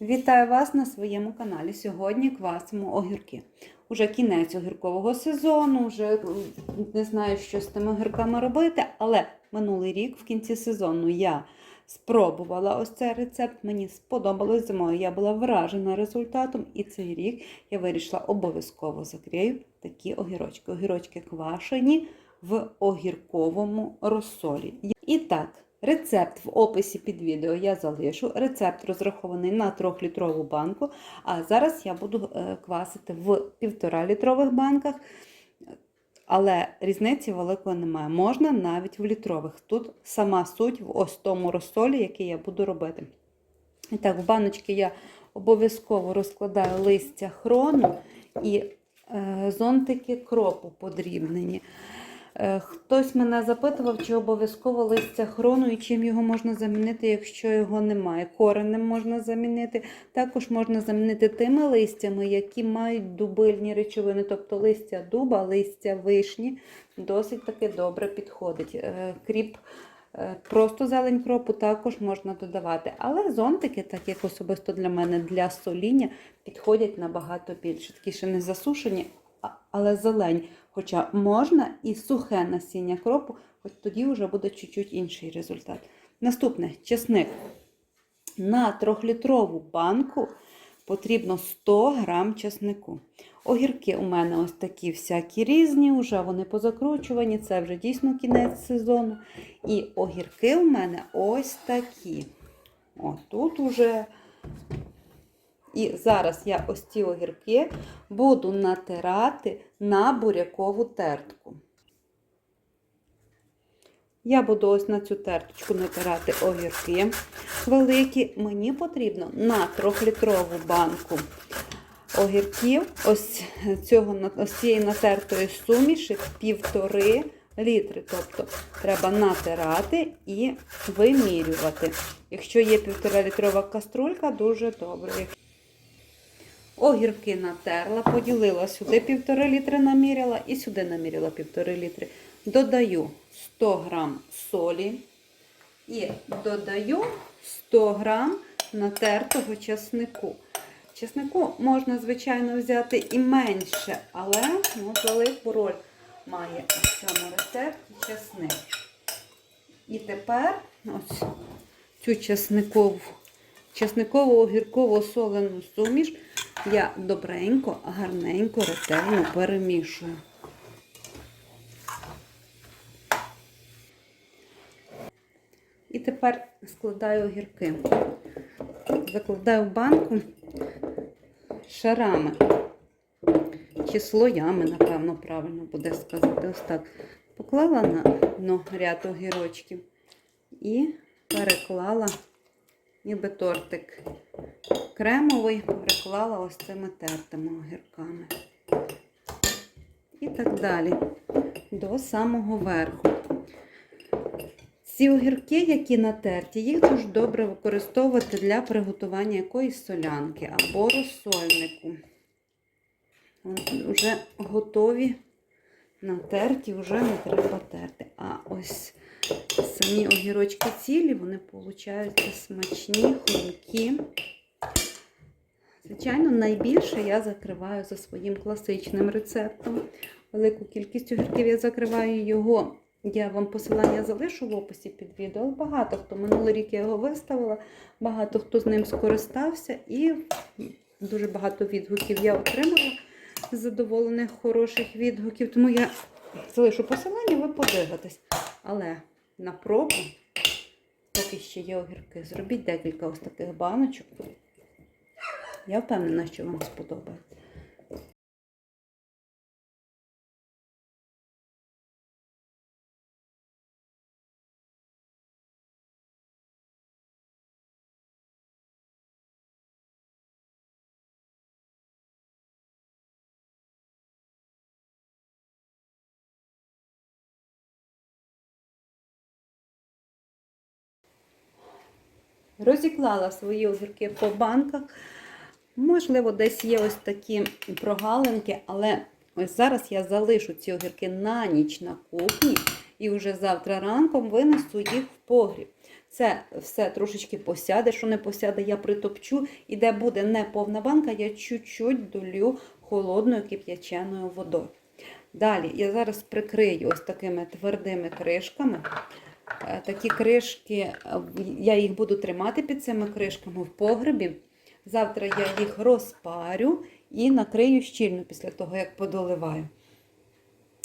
Вітаю вас на своєму каналі. Сьогодні квасимо огірки. Уже кінець огіркового сезону, вже не знаю, що з тими огірками робити, але минулий рік в кінці сезону я спробувала ось цей рецепт. Мені сподобалось зимою. Я була вражена результатом, і цей рік я вирішила обов'язково закрию такі огірочки. Огірочки квашені в огірковому розсолі. І так. Рецепт в описі під відео я залишу. Рецепт розрахований на 3-літрову банку. А зараз я буду е, квасити в 1,5-літрових банках, але різниці великої немає. Можна навіть в літрових. Тут сама суть в ось тому розсолі, який я буду робити. І так, в баночки я обов'язково розкладаю листя хрону і е, зонтики кропу подрібнені. Е, Хтось мене запитував, чи обов'язково листя хрону і чим його можна замінити, якщо його немає. Коренем можна замінити. Також можна замінити тими листями, які мають дубильні речовини, тобто листя дуба, листя вишні досить таки добре підходить. Е, Кріп, е, просто зелень кропу також можна додавати. Але зонтики, так як особисто для мене, для соління, підходять набагато більше. Такі ще не засушені, але зелень. Хоча можна і сухе насіння кропу, хоч тоді вже буде чуть-чуть інший результат. Наступне чесник. На 3-літрову банку потрібно 100 грам чеснику. Огірки у мене ось такі всякі різні, вже вони позакручувані, це вже дійсно кінець сезону. І огірки у мене ось такі. О, тут уже. І зараз я ось ці огірки буду натирати на бурякову тертку. Я буду ось на цю терточку натирати огірки великі. Мені потрібно на 3-літрову банку огірків, ось, цього, ось цієї натертої суміші півтори літри. Тобто треба натирати і вимірювати. Якщо є півтора літрова каструлька, дуже добре. Огірки натерла, поділила сюди півтори літри наміряла і сюди наміряла півтори літри. Додаю 100 грам солі і додаю 100 грам натертого чеснику. Чеснику можна, звичайно, взяти і менше, але ну, велику роль має в цьому рецепті чесник. І тепер ось цю чесникову, чесникову огіркову солену суміш я добренько, гарненько, ретельно перемішую. І тепер складаю огірки. Закладаю в банку шарами. Чи слоями, напевно, правильно буде сказати. Ось так. Поклала на дно ряд огірочків і переклала, ніби тортик кремовий, переклала ось цими тертими огірками. І так далі, до самого верху. Ці огірки, які натерті, їх дуже добре використовувати для приготування якоїсь солянки або розсольнику. Вже готові, натерті, вже не треба терти. А ось самі огірочки цілі, вони получаються смачні, хрумкі. Звичайно, найбільше я закриваю за своїм класичним рецептом. Велику кількість огірків я закриваю його. Я вам посилання залишу в описі під відео. але Багато хто минулий рік я його виставила, багато хто з ним скористався, і дуже багато відгуків я отримала задоволених, хороших відгуків. Тому я залишу посилання, ви подивитесь. Але на пробу, поки ще є огірки, зробіть декілька ось таких баночок. Я впевнена, що вам сподобається. Розіклала свої огірки по банках. Можливо, десь є ось такі прогалинки, але ось зараз я залишу ці огірки на ніч на кухні і вже завтра ранком винесу їх в погріб. Це все трошечки посяде, що не посяде, я притопчу. І де буде не повна банка, я чуть-чуть долю холодною кип'яченою водою. Далі я зараз прикрию ось такими твердими кришками. Е, Такі кришки, е, я їх буду тримати під цими кришками в погребі. Завтра я їх розпарю і накрию щільно після того, як подоливаю.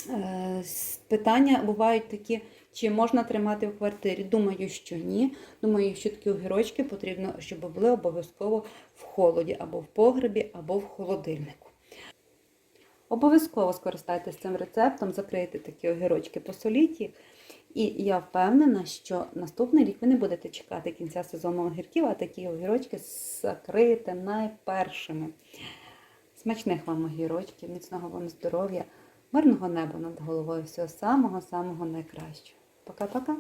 Е, Питання бувають такі, чи можна тримати в квартирі. Думаю, що ні. Думаю, що такі огірочки потрібно, щоб були обов'язково в холоді, або в погребі, або в холодильнику. Обов'язково скористайтеся цим рецептом, закрийте такі огірочки, посоліть їх. І я впевнена, що наступний рік ви не будете чекати кінця сезону огірків, а такі огірочки закриєте найпершими. Смачних вам огірочків, міцного вам здоров'я, мирного неба над головою, всього самого-самого найкращого. Пока-пока!